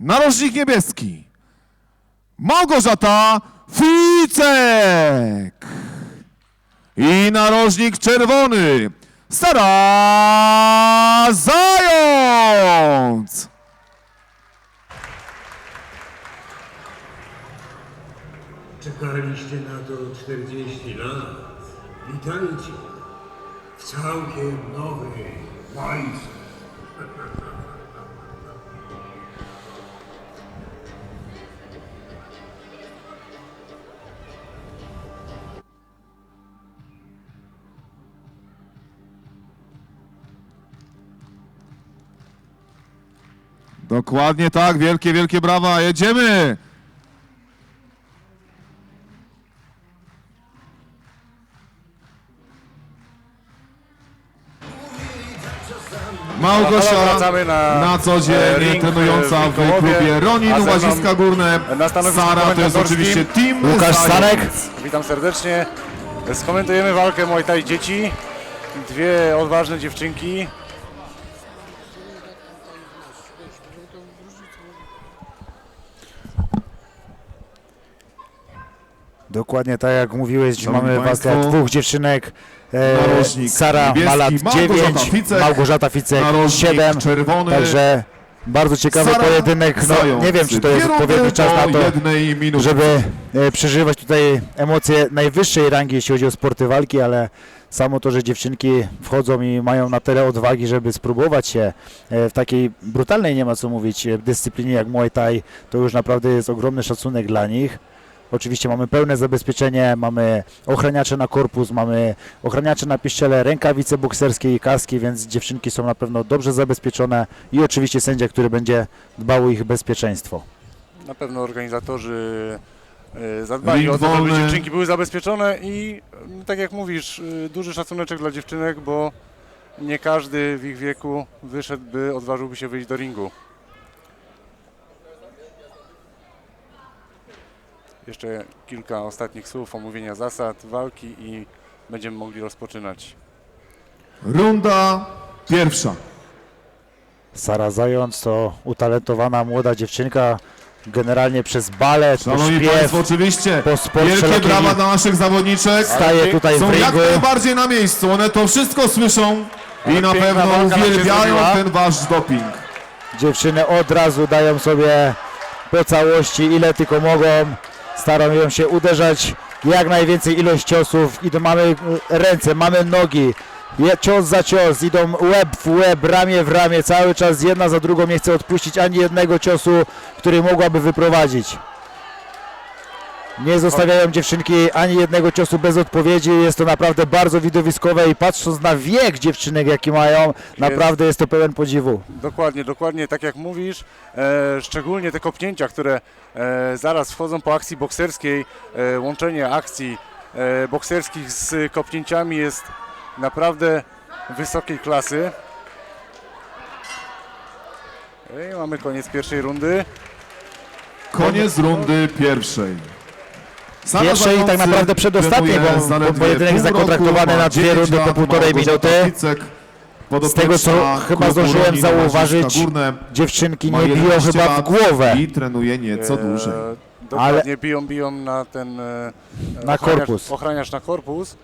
narożnik niebieski. Małgorzata Ficek. I narożnik czerwony. Sara Zając. Czekaliście na to 40 lat. Witajcie w całkiem nowej bajce. Dokładnie tak, wielkie, wielkie brawa, jedziemy! Małgosia Wracamy na, na co dzień e, ring, trenująca e, w Wilkołowie, klubie Ronin Łaziska Górne. Sara to jest oczywiście team Łukasz. Stanek. Witam serdecznie. Skomentujemy walkę Muay Thai dzieci. Dwie odważne dziewczynki. Dokładnie tak jak mówiłeś, Szanowni mamy państwo, walkę dwóch dziewczynek. E, narożnik Sara ma niebieski, lat Małgorzata 9, Ficek, Małgorzata Ficek Narożnik 7. czerwony. Także bardzo ciekawy Sara pojedynek. No, nie wiem, czy to jest odpowiedni czas na to, żeby e, przeżywać tutaj emocje najwyższej rangi, jeśli chodzi o sporty walki, ale samo to, że dziewczynki wchodzą i mają na tyle odwagi, żeby spróbować się e, w takiej brutalnej, nie ma co mówić, e, dyscyplinie jak Muay Thai, to już naprawdę jest ogromny szacunek dla nich. Oczywiście mamy pełne zabezpieczenie, mamy ochraniacze na korpus, mamy ochraniacze na pieszczele, rękawice bokserskie i kaski, więc dziewczynki są na pewno dobrze zabezpieczone i oczywiście sędzia, który będzie dbał o ich bezpieczeństwo. Na pewno organizatorzy e, zadbali Ring o to, żeby wolny. dziewczynki były zabezpieczone i m, tak jak mówisz, e, duży szacuneczek dla dziewczynek, bo nie każdy w ich wieku wyszedłby, odważyłby się wyjść do ringu. Jeszcze kilka ostatnich słów omówienia zasad walki i będziemy mogli rozpoczynać. Runda pierwsza. Sara Zając to utalentowana młoda dziewczynka, generalnie przez balet, Szanowni śpiew, Państwo, oczywiście po sport wielkie wszelakimi- brawa dla naszych zawodniczek. staje tutaj w Są jak ringu. najbardziej na miejscu, one to wszystko słyszą i na piękna pewno walka nam się uwielbiają zrobiła. ten wasz doping. Dziewczyny od razu dają sobie po całości ile tylko mogą. Starają się uderzać jak najwięcej ilość ciosów. I to mamy e, ręce, mamy nogi. Cios za cios, idą łeb w łeb, ramię w ramię, cały czas jedna za drugą nie chce odpuścić ani jednego ciosu, który mogłaby wyprowadzić. Nie zostawiają dziewczynki ani jednego ciosu bez odpowiedzi. Jest to naprawdę bardzo widowiskowe i patrząc na wiek dziewczynek, jaki mają, naprawdę jest to pełen podziwu. Dokładnie, dokładnie tak jak mówisz, e, szczególnie te kopnięcia, które e, zaraz wchodzą po akcji bokserskiej, e, łączenie akcji e, bokserskich z kopnięciami jest naprawdę wysokiej klasy. I mamy koniec pierwszej rundy. Koniec rundy pierwszej. Sara Pierwszej i tak naprawdę przedostatniej, trenuje bo- bo pojedynek zakontraktowany na dwie 9 rundy po półtorej minuty. Z tego, co chyba zdążyłem zauważyć, Dziewczynki nie biją 11 chyba w głowę I trenuje nieco dłużej. Dokładnie, biją, biją na ten e, Na ochraniacz- korpus. Ochraniacz na korpus.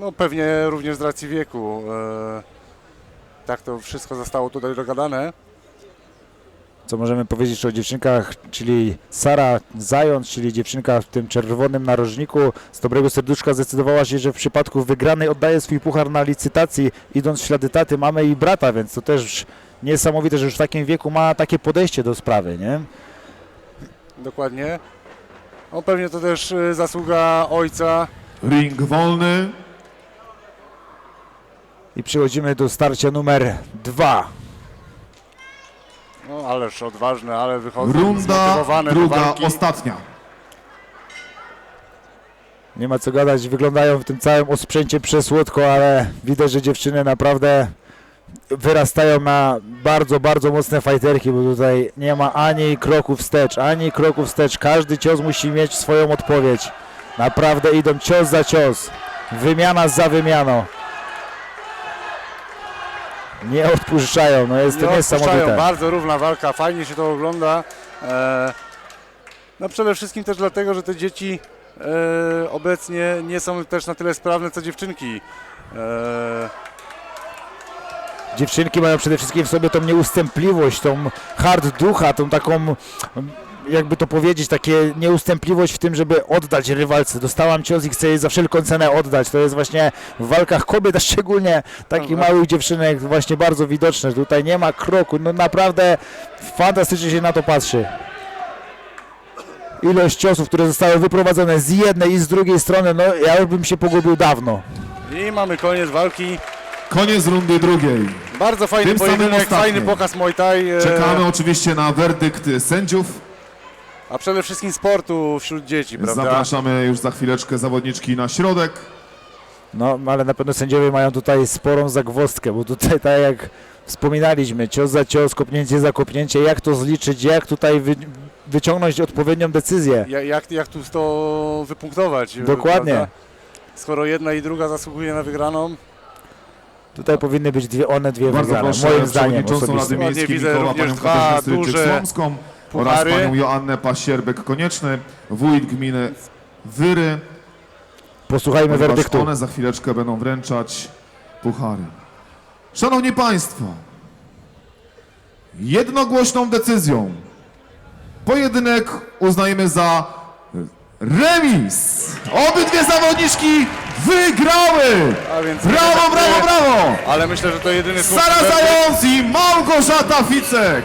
No pewnie również z racji wieku. E, tak to wszystko zostało tutaj dogadane. Co możemy powiedzieć o dziewczynkach, czyli Sara Zając, czyli dziewczynka w tym czerwonym narożniku z dobrego serduszka zdecydowała się, że w przypadku wygranej oddaje swój puchar na licytacji, idąc w ślady taty, mamy i brata, więc to też niesamowite, że już w takim wieku ma takie podejście do sprawy, nie? Dokładnie. No pewnie to też e, zasługa ojca. Ring wolny. I przechodzimy do starcia numer dwa. No ależ odważne, ale wychodzą Runda do druga, walki. ostatnia. Nie ma co gadać, wyglądają w tym całym osprzęcie przesłodko, ale widać, że dziewczyny naprawdę wyrastają na bardzo, bardzo mocne fajterki, bo tutaj nie ma ani kroku wstecz, ani kroku wstecz. Każdy cios musi mieć swoją odpowiedź. Naprawdę idą cios za cios, wymiana za wymianą. Nie odpuszczają, no jest to nie odpuszczają. niesamowite. Bardzo równa walka, fajnie się to ogląda. E, no przede wszystkim też dlatego, że te dzieci e, obecnie nie są też na tyle sprawne co dziewczynki. E, Dziewczynki mają przede wszystkim w sobie tą nieustępliwość, tą hard ducha, tą taką, jakby to powiedzieć, takie nieustępliwość w tym, żeby oddać rywalce. Dostałam cios i chcę jej za wszelką cenę oddać. To jest właśnie w walkach kobiet, a szczególnie takich małych dziewczynek właśnie bardzo widoczne. Tutaj nie ma kroku, no naprawdę fantastycznie się na to patrzy. Ilość ciosów, które zostały wyprowadzone z jednej i z drugiej strony, no ja już bym się pogubił dawno. I mamy koniec walki. Koniec rundy drugiej. Bardzo fajny Tym pojedynek, fajny pokaz Muay Thai. e, Czekamy oczywiście na werdykt sędziów. A przede wszystkim sportu wśród dzieci, prawda? Zapraszamy już za chwileczkę zawodniczki na środek. No, ale na pewno sędziowie mają tutaj sporą zagwozdkę, bo tutaj tak jak wspominaliśmy, cios za cios, kopnięcie za kopnięcie, jak to zliczyć, jak tutaj wy, wyciągnąć odpowiednią decyzję. Ja- Jak, jak tu to wypunktować? Dokładnie. prawda? Skoro jedna i druga zasługuje na wygraną, Tutaj powinny być dwie, one dwie Bardzo wygrane, proszę moim zdaniem przewodniczącą Rady Miejskiej widzę Mikoła, również panią dwa Katarzynę Stryjczyk duże Słomską oraz puchary. panią Joannę Pasierbek-Konieczny, wójt gminy Wyry, Posłuchajmy ponieważ werdyktu. one za chwileczkę będą wręczać puchary. Szanowni Państwo, jednogłośną decyzją pojedynek uznajemy za remis. Obydwie zawodniczki wygrały! a więc... Brawo, brawo, brawo! Ale myślę, że to jedyny słuszny Sara werdykt. Zając i Małgorzata Ficek!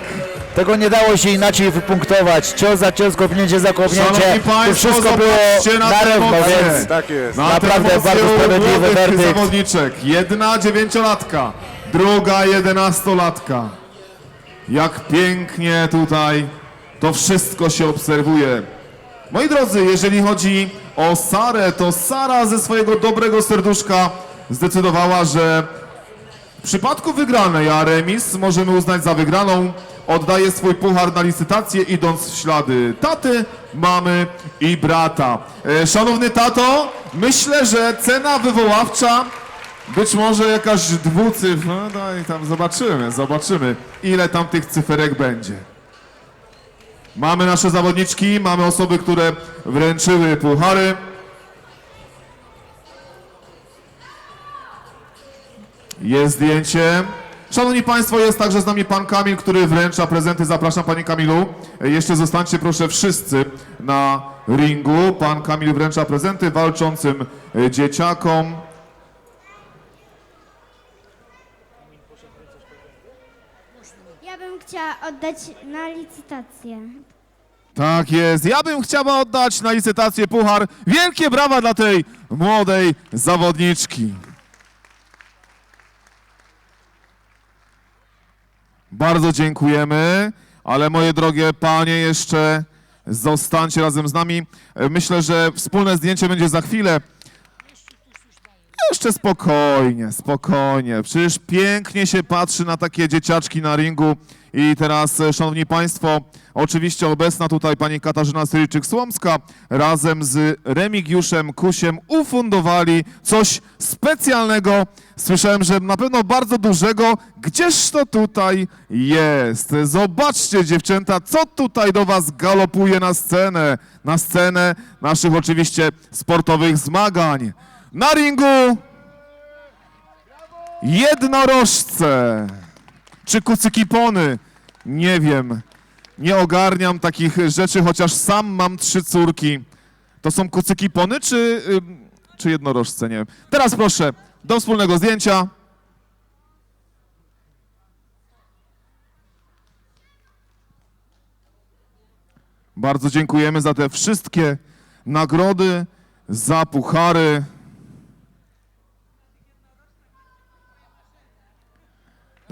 Tego nie dało się inaczej wypunktować. Cios za cios, kopnięcie za kopnięcie. Szanowni To Państwo, wszystko zobaczcie było na na te emocje. więc Tak jest. Na Naprawdę te emocje bardzo u sprawiedliwy młodych werdykt. zawodniczek. Jedna dziewięciolatka, druga jedenastolatka. Jak pięknie tutaj to wszystko się obserwuje. Moi drodzy, jeżeli chodzi o Sarę, to Sara ze swojego dobrego serduszka zdecydowała, że w przypadku wygranej, a remis możemy uznać za wygraną, oddaje swój puchar na licytację, idąc w ślady taty, mamy i brata. E, Szanowny tato, myślę, że cena wywoławcza być może jakaś dwucyfr, no, no tam zobaczymy, zobaczymy, ile tam tych cyferek będzie. Mamy nasze zawodniczki, mamy osoby, które wręczyły puchary. Jest zdjęcie. Szanowni Państwo, jest także z nami Pan Kamil, który wręcza prezenty. Zapraszam Panie Kamilu. Jeszcze zostańcie proszę wszyscy na ringu. Pan Kamil wręcza prezenty walczącym e, dzieciakom. Ja bym chciała oddać na licytację. Tak jest. Ja bym chciała oddać na licytację puchar. Wielkie brawa dla tej młodej zawodniczki. Bardzo dziękujemy, ale moje drogie panie, jeszcze zostańcie razem z nami. E, Myślę, że wspólne zdjęcie będzie za chwilę. Jeszcze spokojnie, spokojnie. Przecież pięknie się patrzy na takie dzieciaczki na ringu. I teraz, e, szanowni państwo, oczywiście obecna tutaj pani Katarzyna Syryjczyk-Słomska razem z Remigiuszem Kusiem ufundowali coś specjalnego. Słyszałem, że na pewno bardzo dużego. Gdzież to tutaj jest? Zobaczcie dziewczęta, co tutaj do was galopuje na scenę. Na scenę naszych oczywiście sportowych zmagań. Na ringu jednorożce czy kucykipony. Nie wiem. Nie ogarniam takich rzeczy, chociaż sam mam trzy córki. To są kucykipony czy, czy jednorożce? Nie wiem. Teraz proszę, do wspólnego zdjęcia. Bardzo dziękujemy za te wszystkie nagrody, za puchary.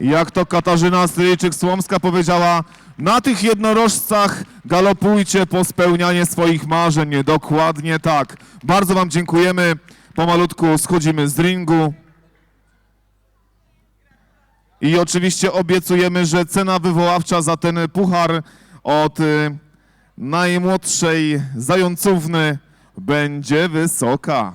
Jak to Katarzyna Stryjczyk-Słomska powiedziała, na tych jednorożcach galopujcie po spełnianie swoich marzeń. Dokładnie tak. Bardzo Wam dziękujemy. Pomalutku schodzimy z ringu. I oczywiście obiecujemy, że cena wywoławcza za ten puchar od y, najmłodszej zającówny będzie wysoka.